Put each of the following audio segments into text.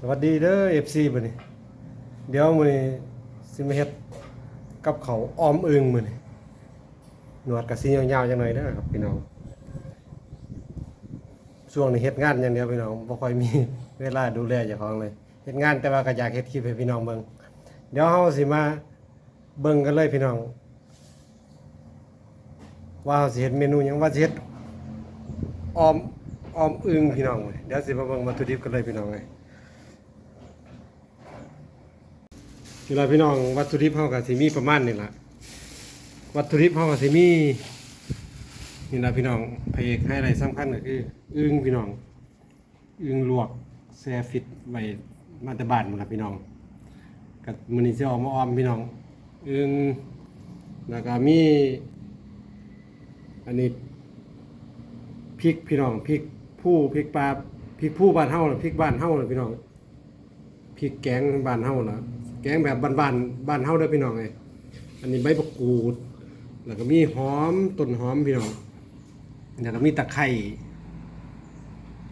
สวัสดีเด้อ FC มื้อนี้เดี๋ยวมื้อนี้สิมาเฮ็ดกับเขาออมอึงมื้อนี้หนวดก็สิยาวๆจังหน่อยเด้อครับพี่น้องช่วงนี้เฮ็ดงานอย่างเดียวพี่น้องบ่ค่อยมีเวลาดูแลเจ้าของเลยเฮ็ดงานแต่ว่าก็อยากเฮ็ดคลิปให้พี่น้องเบิ่งเดี๋ยวเฮาสิมาเบิ่งกันเลยพี่น้อง ว่าเฮาสิเฮ็ดเมนูหยังว่าสิเฮ็ดออมออมอึงพี่น้องเว้ยเดี๋ยวสิมาเบิ่งวัตถุดิบกันเลยพี่น้องเว้ย เวลาพี่น้องวัตถุดิบเฮาก็สิมีประมาณนี้ล่ะวัตถุดิบเฮาก็สิมีนี่ละพี่น้องพระเอกให้อะไรสำคัญก็คืออึ่งพี่น้องอึ่งลวกแซ่ฟิตไว้มาต่บ้านหมดละพี่น้องก็มื้อนี้สิออกมาออมพี่น้องอึ่งแล้วก็มี อันนี้พริกพี่น้องพริกผู้พริกปลาพริกผู้บ้านเฮาน่ะพริกบ้านเฮาน่ะพี่น้องพริกแกงบ้านเฮาล่ะแกงแบบบ้านๆบ้านเฮาเด้อพี่น้องเอ้ยอันนี้ใบมะกรูด แล้วก็มีหอมต้นหอมพี่น้องแล้วก็มีตะไคร้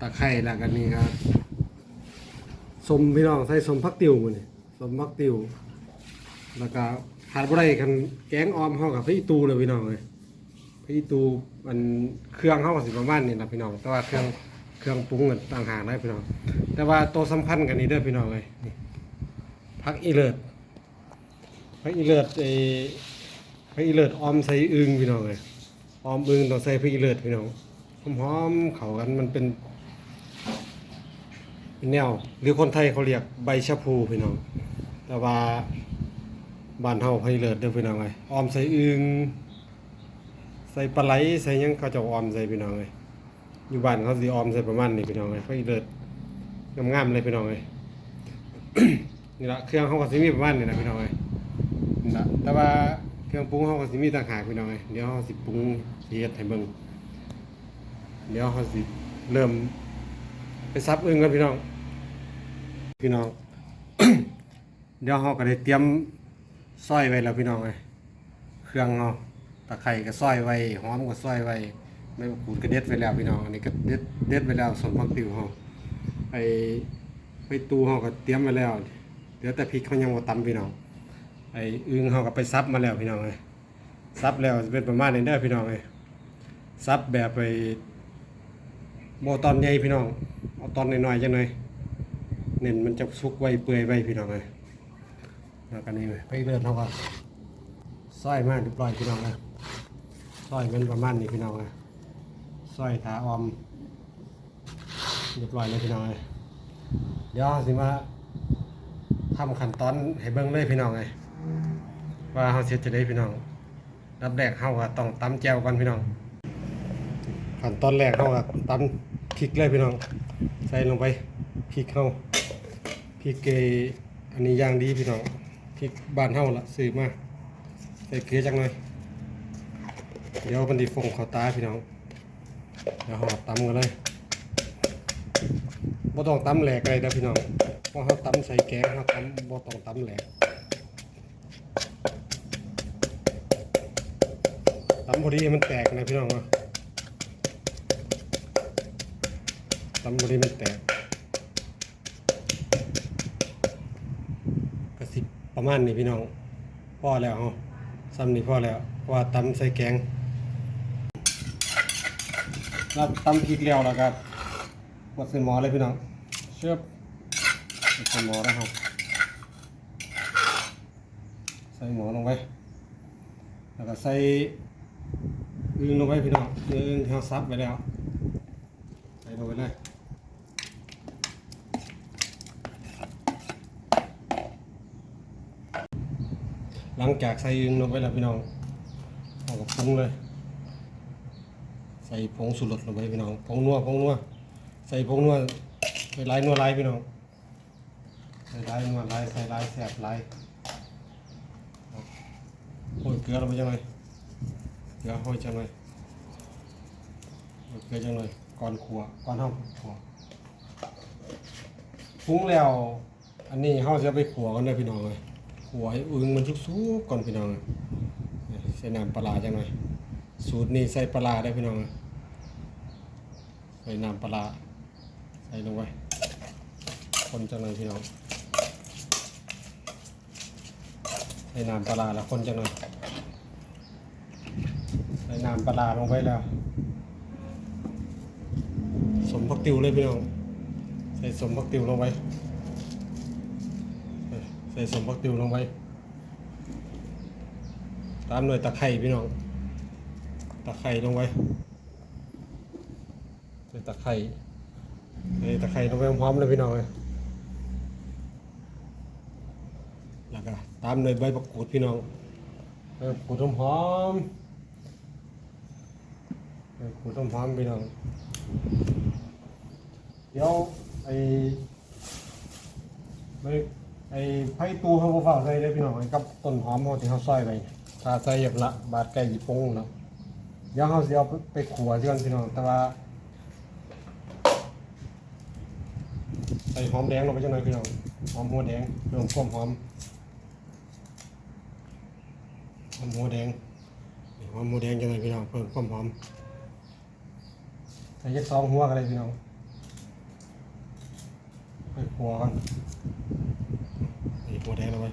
ตะไคร้แล้วก็นี่ครับสมพี่น้องใส่สมพักติวมื้อนี่สมพักติว แล้วก็ขาดบ่ได้กันแกงออมเฮากับพริกอีตูเลยพี่น้องเอ้ยพริกอีตูมันเครื่องเฮาก็สิประมาณนี้นะพี่น้อง แต่ว่าเครื่องเครื่องปรุงก็ต่างหากได้พี่น้อง แต่ว่าตัวสำคัญกันนี้เด้อพี่น้องเลยนี่ พักอีเลิศพักอีเลิศไอ้พักอีเลิศออมใส่อึงพี่น้องเลยออมอึงต้องใส่พักอีเลิศพี่น้องหอมๆเข้ากันมันเป็นเป็นแนวหรือคนไทยเขาเรียกใบชะพูพี่น้อง แต่ว่าบ้านเฮาพักอีเลิศเด้อพี่น้องเลยออมใส่อึงใส่ปลาไหลใส่หยังเขาจะออมใส่พี่น้องเลยอยู่บ้านเขาสิออมใส่ประมาณนี้พี่น้องเลยไฟเลิศงามๆเลยพี่น้องเลย นี่ละเครื่องเขาก็สิมีประมาณนี้นะพี่น้องเลยนี่ละแต่ว่าเครื่องปรุงเขาก็สิมีต่างหากพี่น้องเลยเดี๋ยวเขาสิปรุงสิเฮ็ดให้เบิ่งเดี๋ยวเขาสิเริ่มไปซับอึ่งกันพี่น้อง พี่น้อง เดี๋ยวเขาก็ได้เตรียมซอยไว้แล้วพี่น้องเลยเครื่องเขาตะไคร้ก็ซอยไว้หอมก็ซอยไว้ไม่ขูดกระเด็ดไปแล้วพี่น้องอันนี้ก็เด็ดเด็ดไปแล้วส่วนพักติวเฮาไอ้ไปตูเฮาก็เตรียมไว้แล้ว เดี๋ยวแต่พริกเขายังบ่ตำพี่น้องไอ้อึ่งเฮาก็ไปซับมาแล้วพี่น้องเอ้ยซับแล้วเป็นประมาณนี้เด้อพี่น้องเอ้ยซับแบบไปบ่ตอนใหญ่พี่น้องเอาตอนน้อยๆจังหน่อยเน้นมันจะสุกไวเปื่อยไวพี่น้องเอ้ยแล้วก็นี่ไปเลื่อนเฮาก็ซอยมาเรียบร้อยพี่น้องเอ้ยซอยมันประมาณนี้พี่น้องเอ้ยสร้อยขาออมเรียบร้อยเลยพี่น้องเลยเดี๋ยวสิมา ทำขั้นตอนให้เบิ่งเลยพี่น้องเลยว่าเฮาเสร็จจะได้พี่น้องรับแรกเฮาก็ต้องตำแจวก่อนพี่น้อง ขั้นตอนแรกเฮาก็ตำพริกเลยพี่น้อง ใส่ลงไปพริกเฮาพริกเกอันนี้ย่างดีพี่น้องพริกบ้านเฮาละซื้อมาใส่เกลือจังหน่อยเดี๋ยวมันสิฟงเขาตาพี่น้องเดี๋ยวเราตำกันเลยบ่ต้องตำแหลกเลยนะพี่น้อง พราะเขาตำใส่แกงเขาตำบ่ต้องตำแหลกตำพอดีมันแตกนะพี่น้องเนาะตำพอดีมันแตกกระสิบประมาณนี้พี่น้องพอแล้วเฮาซ้ำนี่พอแล้วว่าตำใส่แกงเราตำพริกแล้วแล้วครับหมดใส่หม้อเลยพี่น้องเชือบ ใส่หม้อแล้วครับใส่หม้อลงไปแล้วก็ใส่อึงลงไปพี่น้องอึ่งที่เราซับไว้แล้วใส่ลงไปเลยหลังจากใส่อึงลงไปแล้วพี่น้องเอากับปรุงเลย ใส่ผงสุรสลงไปพี่น้องผงนัวผงนัวใส่ผงนัวใส่ลายนัวลายพี่น้อง ลายนัวลายใส่ลายแสบลายโอ้ยเกลือลงไปจังเลยเกลือห้อยจังเลยโอ้ยเกลือจังเลยก่อนขัวก่อนห้องขัวปรุงแล้ว อันนี้เขาจะไปขัวกันเลยพี่น้องเลยขัวให้งมันสุกๆก่อนพี่น้องใส่น้ำปลาจังเลยสูตรนี้ใส่ปลาได้พี่น้องใส่น้ำปลาใส่ลงไปคนจังเลยพี่น้อง ใส่น้ำปลาแล้วคนจังเลยใส่น้ำปลาลงไปแล้ว สมพักติวเลยพี่น้องใส่สมพักติวลงไปใส่สมพักติวลงไปตามด้วยตะไคร่พี่น้อง ตะไคร่ลงไปใส่ตะไคร่ใส่ตะไคร่ลงไปพร้อมเลยพี่น้องเลยแล้วก็ ตามด้วยใบมะกูดพี่น้องใบมะกรูดหอมๆใบมะกรูดหอมพี่น้อง เดี๋ยวไอ้ไม่ไอ้ไผ่ตูเขาบ่ฝากใส่ได้พี่น้องกับต้นหอมเขาที่เขาซอยไปถ้าใส่แบบละบาดไก่ยี่ปงเนาะเดี๋ยวเขาสิเอาไปขัวที่กันพี่น้อง แต่ว่าใส่หอมแดงลงไปจังหน่อยพี่น้อง หอมหัวแดงเพิ่มความหอมห อมหัวแดงหอมหัวแดงจังหน่อยพี่น้องเพิ่มความหอมใส่ยักสองหัวกันเลยพี่น้องไปขัวกันไอ้หัวแดงเอาไว้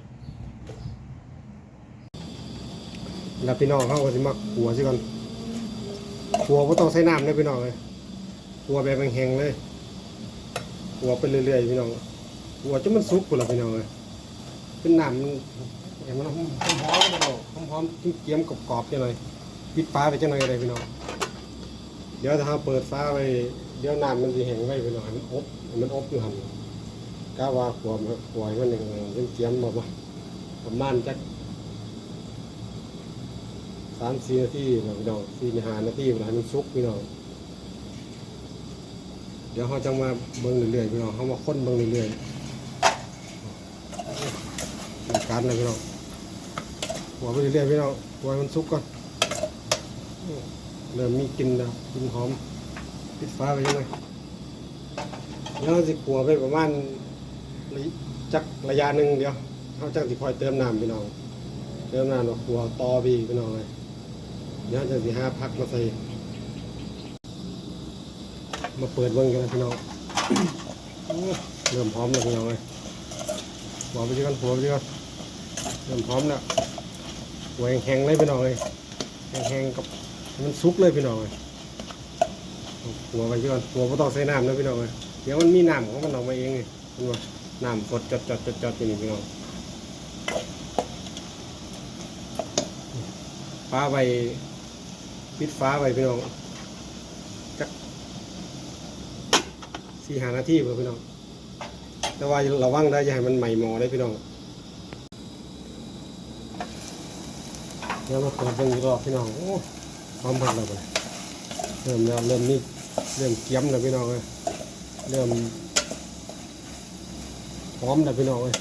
แล้วพี่น้องเขาก็จะมาขัวซิก่อนขัวไม่ต้องใส่น้ำเลยพี่น้องเลยขัวแบบแห้งๆเลยขัวไปเรื่อยๆพี่น้องขัวจนมันสุกกูละพี่น้องเลยเป็นน้ำ มันเห็นมันหอมๆเลยหอมๆเกี๊ยมกรอบๆจังเลยปิดฟ้าไปจังเลยอะไรพี่น้องเดี๋ยวถ้าเราเปิดฟ้าไว้เดี๋ยวน้ำมันจะแห้งไว้พี่น้องมันอบมันอบอยู่หันกะว่าขวมขวายมันหนึ่งเป็นเจียมบอกว่าประมาณจักสามสี่นาทีนะพี่น้องสี่ห้านาทีเวลามันสุกพี่น้องเดี๋ยวเขาจะมาเบิ่งเรื่อยๆพี่น้องเขามาค้นเบิ่งเรื่อยๆการเลยพี่น้อง หัวไปเรื่อยๆพี่น้องหัวมันสุกก่อนเริ่มมีกลิ่นแล้วกลิ่นหอมปิดฟ้าไปยังไงแล้วสิขัวไปประมาณจักระยะหนึ่งเดียวเขาจักสิคอยเติมน้ำพี่น้อง เติมน้ำเนาะขัวต่อพี่พี่น้องเลยเดี๋ยวจะสิห้าพักมาใส่มาเปิดเบิ้งกันนะพี่น้องเริ่มพร้อมแล้วพี่น้องเลยหัวไปดีกันหัวไปดีกันเริ่มพร้อมแล้ว หัวแห้งๆเลยพี่น้องเลยแห้งๆกับมันสุกเลยพี่น้องเลยหัวไปดีกันหัวไม่ต้องใส่น้ำนะพี่น้องเลยเดี๋ยวมันมีน้ำของมันออกมาเองไงเห็นไหมน้ำกดจดจดจดจดอยู่นี่พี่น้องฟ้าไว้ปิดฟ้าไว้พี่น้องจักสี่หานาทีเพื่อพี่น้องแต่ว่าระวังได้อย่าให้มันใหม่หมอได้พี่น้อง ดี๋ยวมาเปิดเบิ่งอีกรอบพี่น้อง โอ้พร้อมพักแล้วไปเริ่มแล้วเริ่มนี่เริ่มเกี้ยมแล้วพี่น้องเลยเริ่มหอมนะพี่น้องเอ้ย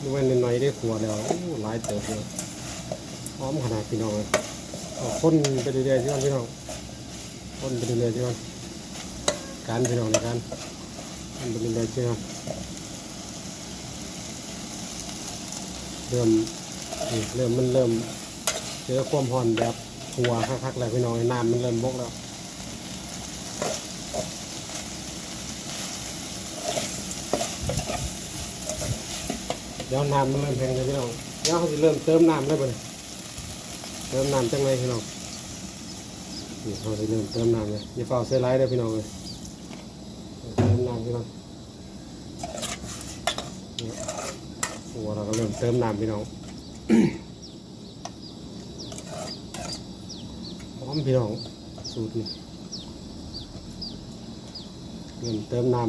ดูไว้หน่อยได้ขัวแล้วโอ้หลายเติบเลยหอมขนาดพี่น้องเลยเอาคนไปเรื่อยๆที่ก่นพี่น้องคนไปเรื่อยๆที่ก่นการพี่น้องในการคนไปเรื่อยๆที่ก่นเริ่ม นี่เริ่มมันเริ่มเจอความห่อนแบบหัวคักๆแล้วพี่น้องน้ำมันเริ่มบกแล้วเดี๋ยวน้ำมันเริ่มแห้งเลยพี่น้องเดี๋ยวเขาจะเริ่มเติมน้ำได้บ่เลยเติมน้ำจังไรพี่น้องนี่เขาจะเริ่มเติมน้ำเลยอย่าเฝ้าเสียไรได้พี่น้องเลยเติมน้ำพี่น้องนี่โอ้เราก็เริ่มเติมน้ำพี่น้อง พร้อมพี่น้องสูตรนี่เริ่มเติมน้ำ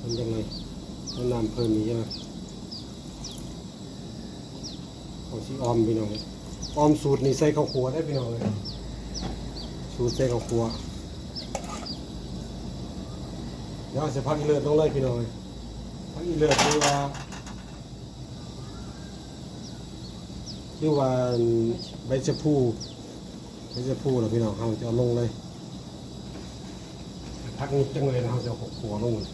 มันยังไงเอาน้ำเพิ่มนี้ใช่ไหมเอาชีออมพี่น้องออมสูตรนี่ใส่ข้าวคั่วได้พี่น้องเลยสูตรใส่ข้าวคั่วเดี๋ยวเอาใส่ผักเลือดลงเลยพี่น้องเลย ผักอีเลือดหรือว่าหรือว่าใบชะพูใบชะพูเหรอพี่น้องเขาจะเอาลงเลยพักนิดจังเลยนะเขาจะเอาข้าวคั่วลงเลย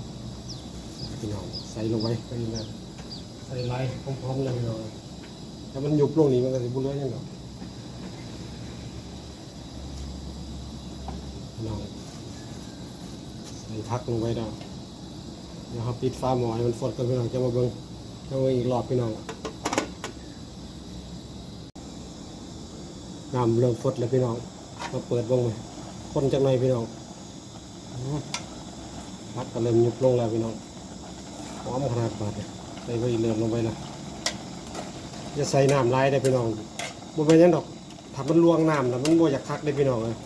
พี่น้องใส่ลงไปไปเลยใส่ไล่พร้อมๆเลยพี่น้องถ้ามันหยุบลงนี้มันก็จะบุเรื่อยยังดอพี่น้องใส่พักลงไปแล้ว เดี๋ยวเราปิดฟ้าหมอให้มันฟดกันพี่น้องจะมาเบิ่งจะมาเบิ่งอีกรอบพี่น้องน้ำเริ่มฟดแล้วพี่น้องมาเปิดบิ่งไปคนจังหน่อยพี่น้องพักก็เริ่มยุบลงแล้วพี่น้องหอมขนาดบาดเนี่ยใส่ไปเริ่มลงไปแล้วจะใส่น้ำลายได้พี่น้องบ่เป็นหยังดอกถ้ามันลวงน้ำแล้วมันบ่อยากคักได้พี่น้องเลย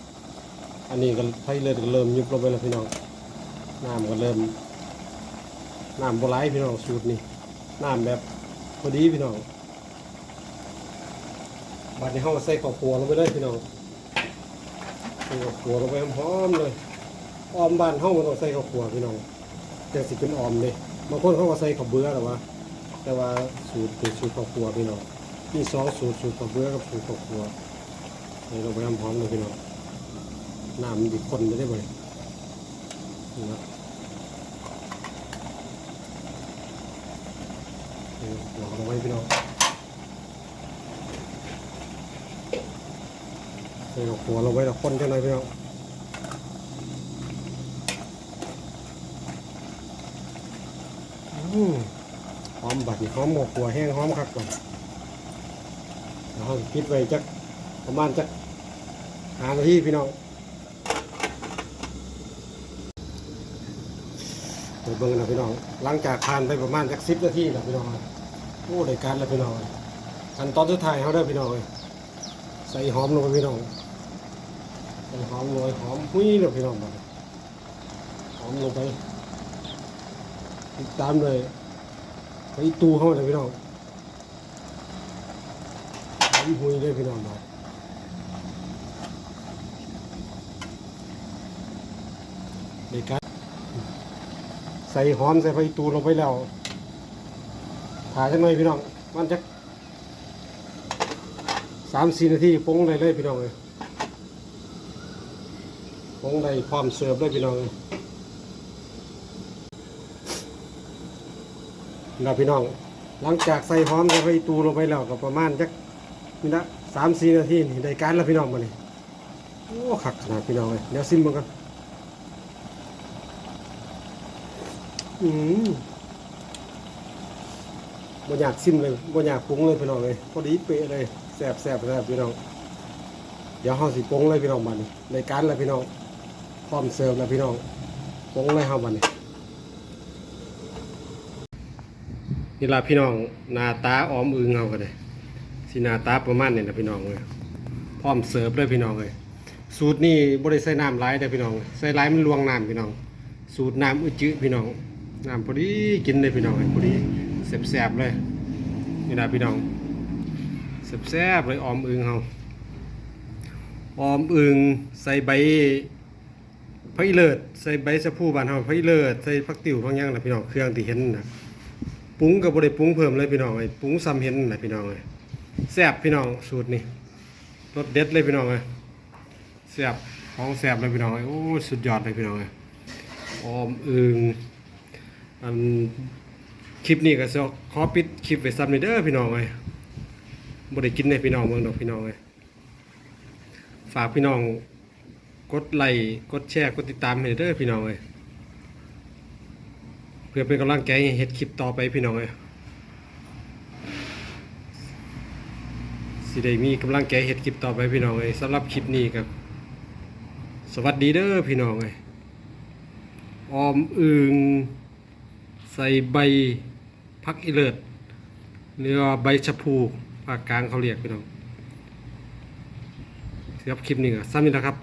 อันนี้ก็ไฟเลือดก็เริ่มยุบลงไปแล้วพี่น้องน้ำก็เริ่ม น้ำบ่ไหลพี่น้องสูตรนี้น้ำแบบพอดีพี่น้องบัดนี้เฮาใส่ข้าวคั่วลงไปเลยพี่น้องใส่ข้าวคั่วลงไปหอมเลยออมบ้านเฮามันต้องใส่ข้าวคั่วพี่น้องแต่สิเป็นออมเลยบางคนเขาก็ใส่ข้าวเบื่อหรอวะแต่ว่าสูตรเป็นสูตรข้าวคั่วพี่น้องมีสองสูตรสูตรข้าวเบื่อกับสูตรข้าวคั่วใส่ลงไปน้ำหอมเลยพี่น้องน้ำดิคนไปได้บ่อยนะ นี่หลอกลงไปพี่น้องใส่หัวลงไปแล้วคนจังหน่อยพี่น้องอืมหอมบัดนี่หอมหมกหัวแห้งหอมคักก่อนแล้วเราปิดไว้จักประมาณจักหานาทีพี่น้องเปิดเบิ้งนะพี่น้อง หลังจากผ่านไปประมาณจักสิบนาทีแล้วพี่น้อง โอ้ได้การแล้วพี่น้องขั้นตอนสุดท้ายเขาได้พี่น้องเอ้ยใส่หอมลงไปพี่น้องใส่หอมลงไปหอมหุ้ยเลยพี่น้องบัดนี้หอมลงไปติดตามเลยไปตูเข้าเลยพี่น้องหอมหุ้ยเลยพี่น้องบัดในการใส่หอมใส่ไฟตูลงไปแล้ว ถ่ายจังหน่อยพี่น้องมันจะสามสี่นาทีปงได้เลยพี่น้องเลยปงได้พร้อมเสิร์ฟเลยพี่น้องเลยนะพี่น้อง หลังจากใส่หอมใส่ไฟตูลงไปแล้วก็ประมาณจักนี่ละสามสี่นาทีนี่ได้การแล้วพี่น้องมาเลยโอ้ขักขนาดพี่น้องเลยเดี๋ยวซิมมันกันอืม บ่อยากซิมเลยบ่อยากปรุงเลยพี่น้องเลยพอดีเป๊ะเลยแซ่บแซ่บแซ่บพี่น้องเดี๋ยวเฮาสิปรุงเลยพี่น้องบัดนี้ในการเลยพี่น้องพร้อมเสิร์ฟแล้วพี่น้องปรุงเลยเฮาบัดนี้นี่ล่ะพี่น้องหน้าตาอ้อมอึงเฮาก็ได้สิหน้าตาประมาณนี้นะพี่น้องเลยพร้อมเสิร์ฟเลยพี่น้องเลยสูตรนี้บ่ได้ใส่น้ำหลายเด้อพี่น้องใส่หลายมันลวงน้ำพี่น้อง สูตรน้ำอึจื้อพี่น้องน้ำพอดีกินเลยพี่น้องพอดี แซ่บๆเลยนี่นะพี่น้องแซ่บๆเลยออมอึงเฮาออมอึงใส่ใบผักอีเลิศใส่ใบสะพูบานเฮาผักอีเลิศใส่ผักติ๋วผักหยังนะพี่น้องเครื่องที่เห็นนะปรุงกับบ่ได้ปรุงเพิ่มเลยพี่น้องไอ้ปรุงซ้ำเห็นนะพี่น้องเอ้ยแซ่บพี่น้องสูตรนี้รสเด็ดเลยพี่น้องเอ้ยแซ่บของแซ่บเลยพี่น้องเอ้โอ้สุดยอดเลยพี่น้องเอ้ยออมอึงอัน คลิปนี้ก็จะขอปิดคลิปไว้ซ้ำนี่เด้อพี่น้องเอ้ยบ่ได้กินในพี่น้องเมืองดอกพี่น้องเอ้ยฝากพี่น้องกดไลค์กดแชร์กดติดตามให้เด้อพี่น้องเอ้ยเพื่อเป็นกำลังใจให้เฮ็ดคลิปต่อไปพี่น้องเอ้ยสิได้มีกำลังใจเฮ็ดคลิปต่อไปพี่น้องเอ้ยสำหรับคลิปนี้ก็สวัสดีเด้อพี่น้องเอ้ยออมอึงใส่ใบ พักอีเลิดเรือว่าใบชะพูภาคกลางเขาเรียกพี่น้องสำหรับคลิปนี้ก็ซ้ำนี่นะครับ